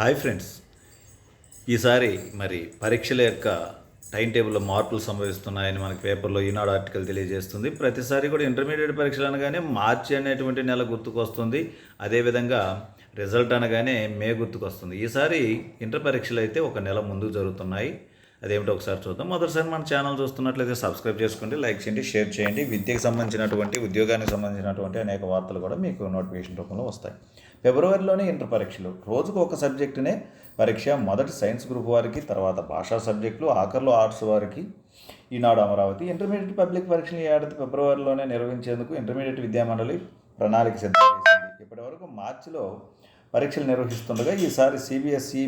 Hi friends. ఈసారి మరి పరీక్షల యొక్క టైం టేబుల్లో మార్పులు సంభవిస్తున్నాయని మనకి పేపర్లో ఈనాడు ఆర్టికల్ తెలియజేస్తుంది. ప్రతిసారి కూడా ఇంటర్మీడియట్ పరీక్షలు అనగానే మార్చి అనేటువంటి నెల గుర్తుకొస్తుంది. అదేవిధంగా రిజల్ట్ అనగానే మే గుర్తుకొస్తుంది. ఈసారి ఇంటర్ పరీక్షలు అయితే ఒక నెల ముందు జరుగుతున్నాయి. అదేమిటో ఒకసారి చూద్దాం. మొదటిసారి మన ఛానల్ చూస్తున్నట్లయితే సబ్స్క్రైబ్ చేసుకోండి లైక్ చేయండి షేర్ చేయండి. విద్యకు సంబంధించినటువంటి ఉద్యోగానికి సంబంధించినటువంటి అనేక వార్తలు కూడా మీకు నోటిఫికేషన్ రూపంలో వస్తాయి. ఫిబ్రవరిలోనే ఇంటర్ పరీక్షలు. రోజుకు ఒక సబ్జెక్టునే పరీక్ష. మొదటి సైన్స్ గ్రూప్ వారికి తర్వాత భాషా సబ్జెక్టులు ఆఖరిలో ఆర్ట్స్ వారికి. ఈనాడు అమరావతి ఇంటర్మీడియట్ పబ్లిక్ పరీక్షలు ఏడాది ఫిబ్రవరిలోనే నిర్వహించేందుకు ఇంటర్మీడియట్ విద్యామండలి ప్రణాళిక సిద్ధం చేసింది. ఇప్పటివరకు మార్చిలో పరీక్షలు నిర్వహిస్తుండగా ఈసారి సిబిఎస్ఈ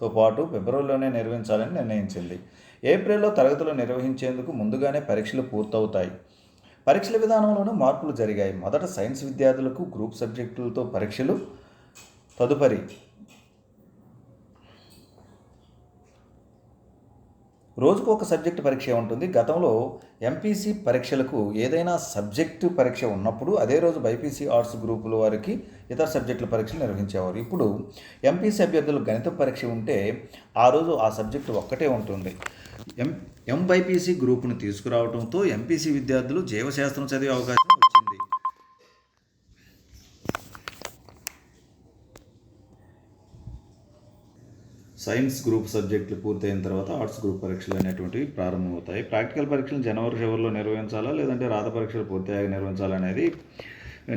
తో పాటు ఫిబ్రవరిలోనే నిర్వహించాలని నిర్ణయించింది. ఏప్రిల్లో తరగతులు నిర్వహించేందుకు ముందుగానే పరీక్షలు పూర్తవుతాయి. పరీక్షల విధానంలోనూ మార్పులు జరిగాయి. మొదట సైన్స్ విద్యార్థులకు గ్రూప్ సబ్జెక్టులతో పరీక్షలు తదుపరి రోజుకు ఒక సబ్జెక్టు పరీక్ష ఉంటుంది. గతంలో ఎంపీసీ పరీక్షలకు ఏదైనా సబ్జెక్టు పరీక్ష ఉన్నప్పుడు అదే రోజు బైపీసీ ఆర్ట్స్ గ్రూపుల వారికి ఇతర సబ్జెక్టుల పరీక్షలు నిర్వహించేవారు. ఇప్పుడు ఎంపీసీ అభ్యర్థులు గణిత పరీక్ష ఉంటే ఆ రోజు ఆ సబ్జెక్టు ఒక్కటే ఉంటుంది. ఎం ఎంబైపీసీ గ్రూపును తీసుకురావడంతో ఎంపీసీ విద్యార్థులు జీవశాస్త్రం చదివే అవకాశం సైన్స్ గ్రూప్ సబ్జెక్టులు పూర్తయిన తర్వాత ఆర్ట్స్ గ్రూప్ పరీక్షలు అనేటువంటివి ప్రారంభమవుతాయి. ప్రాక్టికల్ పరీక్షలు జనవరి చివరిలో నిర్వహించాలా లేదంటే రాత పరీక్షలు పూర్తయ్యాక నిర్వహించాలనేది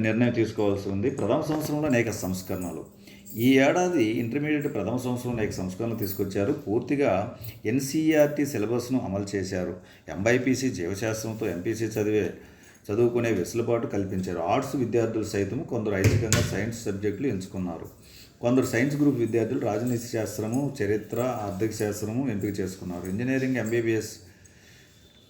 నిర్ణయం తీసుకోవాల్సి ఉంది. ప్రథమ సంవత్సరంలో అనేక సంస్కరణలు. ఈ ఏడాది ఇంటర్మీడియట్ ప్రథమ సంవత్సరంలో అనేక సంస్కరణలు తీసుకొచ్చారు. పూర్తిగా ఎన్సీఆర్టీ సిలబస్ను అమలు చేశారు. ఎంబైపీసీ జీవశాస్త్రంతో ఎంపీసీ చదివే చదువుకునే వెసులుబాటు కల్పించారు. ఆర్ట్స్ విద్యార్థులు సైతం కొందరు ఐచ్ఛికంగా సైన్స్ సబ్జెక్టులు ఎంచుకున్నారు. కొందరు సైన్స్ గ్రూప్ విద్యార్థులు రాజనీతి శాస్త్రము చరిత్ర ఆర్థిక శాస్త్రము ఎంపిక చేసుకున్నారు. ఇంజనీరింగ్ ఎంబీబీఎస్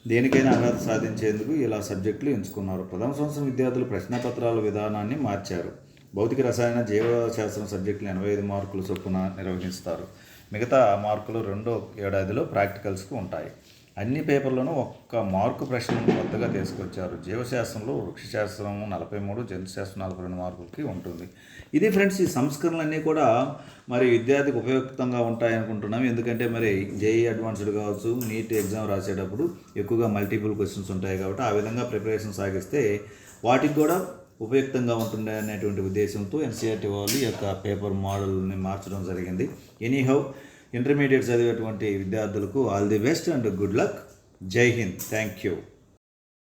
దేనికైనా అర్హత సాధించేందుకు ఇలా సబ్జెక్టులు ఎంచుకున్నారు. ప్రథమ సంవత్సరం విద్యార్థులు ప్రశ్నపత్రాల విధానాన్ని మార్చారు. భౌతిక రసాయన జీవశాస్త్రం సబ్జెక్టులు ఎనభై ఐదు మార్కుల చొప్పున నిర్వహిస్తారు. మిగతా మార్కులు రెండో ఏడాదిలో ప్రాక్టికల్స్కు ఉంటాయి. అన్ని పేపర్లను ఒక్క మార్కు ప్రశ్నలను కొత్తగా తీసుకొచ్చారు. జీవశాస్త్రంలో వృక్షశాస్త్రం నలభై మూడు జంతుశాస్త్రం నలభై రెండు మార్కులకి ఉంటుంది. ఇది ఫ్రెండ్స్ ఈ సంస్కరణలన్నీ కూడా మరి విద్యార్థికి ఉపయుక్తంగా ఉంటాయి అనుకుంటున్నాం. ఎందుకంటే మరి జేఈ అడ్వాన్స్డ్ కావచ్చు నీట్ ఎగ్జామ్ రాసేటప్పుడు ఎక్కువగా మల్టిపుల్ క్వశ్చన్స్ ఉంటాయి కాబట్టి ఆ విధంగా ప్రిపరేషన్ సాగిస్తే వాటికి కూడా ఉపయుక్తంగా ఉంటుండే అనేటువంటి ఉద్దేశంతో ఎన్సీఆర్టీ వాళ్ళు ఈ యొక్క పేపర్ మోడల్ని మార్చడం జరిగింది. ఎనీహౌ ఇంటర్మీడియట్ చదివేటువంటి విద్యార్థులకు all the best and good luck. జై హింద్. Thank you